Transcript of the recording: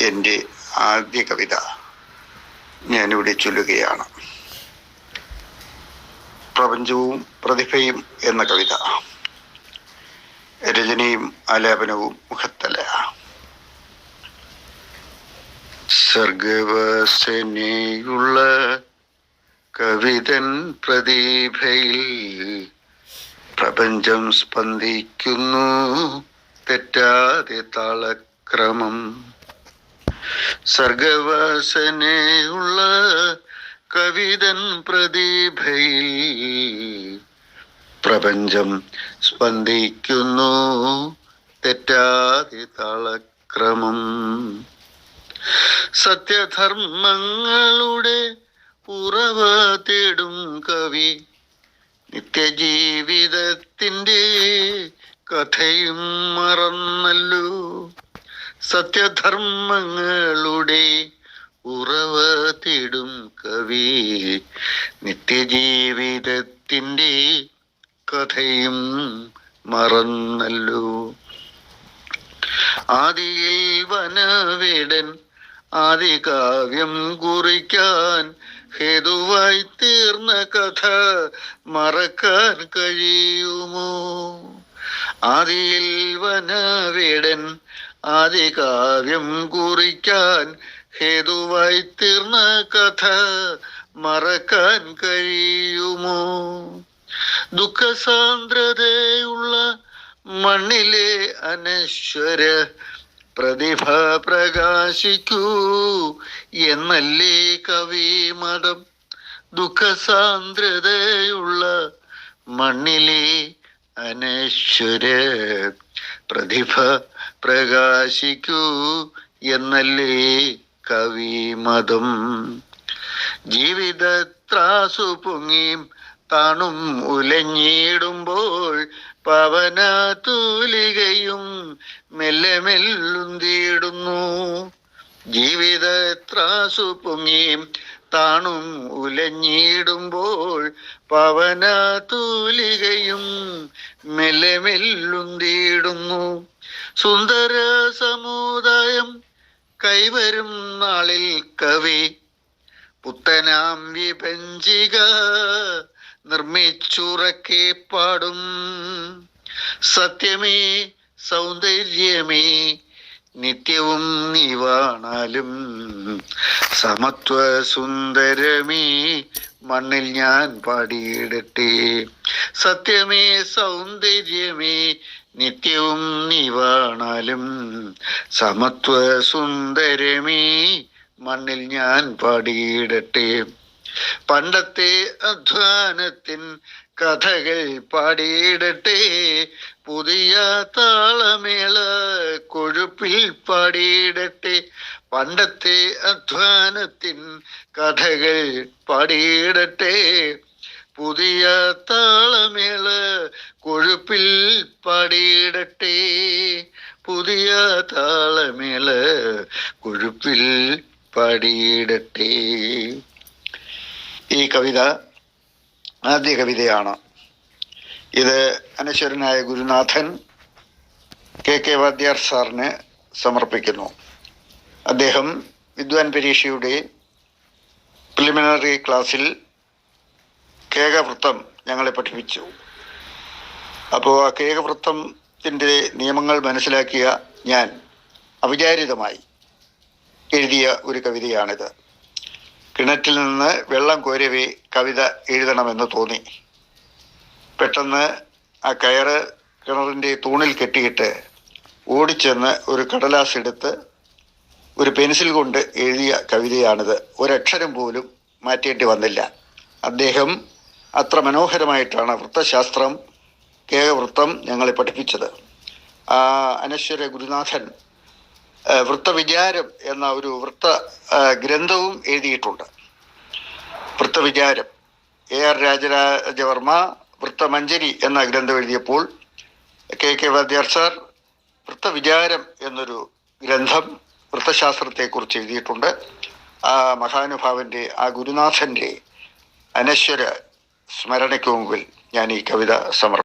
എന്റെ ആദ്യ കവിത ഞാനിവിടെ ചൊല്ലുകയാണ്. പ്രപഞ്ചവും പ്രതിഭയും എന്ന കവിത. രചനയും ആലാപനവും മുഖത്തല. സർഗവാസനയുള്ള കവിതൻ പ്രതിഭയിൽ പ്രപഞ്ചം സ്പന്ദിക്കുന്നു തെറ്റാതെ താളക്രമം സർഗവാസനയുള്ള കവിതൻ പ്രതിഭയിൽ പ്രപഞ്ചം സ്പന്ദിക്കുന്നു തെറ്റാതി താളക്രമം. സത്യധർമ്മങ്ങളുടെ ഉറവ തേടും കവി നിത്യജീവിതത്തിന്റെ കഥയും മറന്നല്ലോ. സത്യധർമ്മങ്ങളുടെ ഉറവ തേടും കവി. നിത്യജീവിതത്തിന്റെ കഥയും മറന്നല്ലോ. ആദിയിൽ വനവേടൻ ആദികാവ്യം കുറിക്കാൻ ഹേതുവായി തീർന്ന കഥ മറക്കാൻ കഴിയുമോ? ആദിയിൽ വനവേടൻ ആദികാവ്യം കുറിക്കാൻ ഹേതുവായി തീർന്ന കഥ മറക്കാൻ കഴിയുമോ? ദുഃഖസാന്ദ്രതയുള്ള മണ്ണിലെ അനശ്വര പ്രതിഭ പ്രകാശിക്കൂ എന്നല്ലേ കവി മതം? ദുഃഖസാന്ദ്രതയുള്ള മണ്ണിലെ അനശ്വര പ്രതിഭ പ്രകാശിക്കൂ എന്നല്ലേ കവി മതം? ജീവിതത്രാസു പൊങ്ങിയും തണും ഉലഞ്ഞിടുമ്പോൾ പവന തൂലികയും മെല്ലെ മെല്ലുന്തിയിടുന്നു. ജീവിതത്രാസു പൊങ്ങിയും താണും ഉലഞ്ഞിടുമ്പോൾ പവന തൂലികയും മെല്ലെ സുന്ദര സമുദായം കൈവരും നാളിൽ കവി. പുത്തനാം വിഭഞ്ചിക നിർമ്മിച്ചുറക്കെ പാടും. സത്യമേ സൗന്ദര്യമേ നിത്യവും നീവാണാലും സമത്വ സുന്ദരമേ മണ്ണിൽ ഞാൻ പാടിയിടട്ടെ. സത്യമേ സൗന്ദര്യമേ നിത്യവും നീവാണാലും സമത്വ സുന്ദരമേ മണ്ണിൽ ഞാൻ പാടിയിടട്ടെ. പണ്ടത്തെ അധ്വാനത്തിൻ കഥകൾ പാടിയിടട്ടെ. പുതിയ താളമേള പാടിയിടട്ടെ പണ്ടത്തെ അധ്വാനത്തിൻ കഥകൾ പാടിയിടട്ടെ. പുതിയ താളമേള കൊഴുപ്പിൽ പാടിയിടട്ടെ. പുതിയ താളമേള കൊഴുപ്പിൽ പാടിയിടട്ടെ. ഈ കവിത ആദ്യ കവിതയാണ്. ഇത് അനശ്വരനായ ഗുരുനാഥൻ കെ കെ വാദ്യാർ സാറിന് സമർപ്പിക്കുന്നു. അദ്ദേഹം വിദ്വാൻ പരീക്ഷയുടെ പ്രിലിമിനറി ക്ലാസ്സിൽ കേകവൃത്തം ഞങ്ങളെ പഠിപ്പിച്ചു. അപ്പോൾ ആ കേകവൃത്തത്തിന്റെ നിയമങ്ങൾ മനസ്സിലാക്കിയ ഞാൻ അവിചാരിതമായി എഴുതിയ ഒരു കവിതയാണിത്. കിണറ്റിൽ നിന്ന് വെള്ളം കോരവേ കവിത എഴുതണമെന്ന് തോന്നി. പെട്ടെന്ന് ആ കയറ് കിണറിന്റെ തൂണിൽ കെട്ടിയിട്ട് ഓടിച്ചെന്ന് ഒരു കടലാസ് എടുത്ത് ഒരു പെൻസിൽ കൊണ്ട് എഴുതിയ കവിതയാണിത്. ഒരക്ഷരം പോലും മാറ്റേണ്ടി വന്നില്ല. അദ്ദേഹം അത്ര മനോഹരമായിട്ടാണ് വൃത്തശാസ്ത്രം കേകവൃത്തം ഞങ്ങളെ പഠിപ്പിച്ചത്. ആ അനശ്വര ഗുരുനാഥൻ വൃത്തവിചാരം എന്ന ഒരു വൃത്ത ഗ്രന്ഥവും എഴുതിയിട്ടുണ്ട്. വൃത്തവിചാരം. എ ആർ രാജരാജവർമ്മ വൃത്തമഞ്ജരി എന്ന ഗ്രന്ഥം എഴുതിയപ്പോൾ K K Vadyar sir Vrittavicharam എന്നൊരു ഗ്രന്ഥം വൃത്തശാസ്ത്രത്തെക്കുറിച്ച് എഴുതിയിട്ടുണ്ട്. ആ മഹാനുഭാവന്റെ ആ ഗുരുനാഥന്റെ അനശ്വര സ്മരണയ്ക്ക് മുമ്പിൽ ഞാൻ ഈ കവിത സമർപ്പിക്കുന്നു.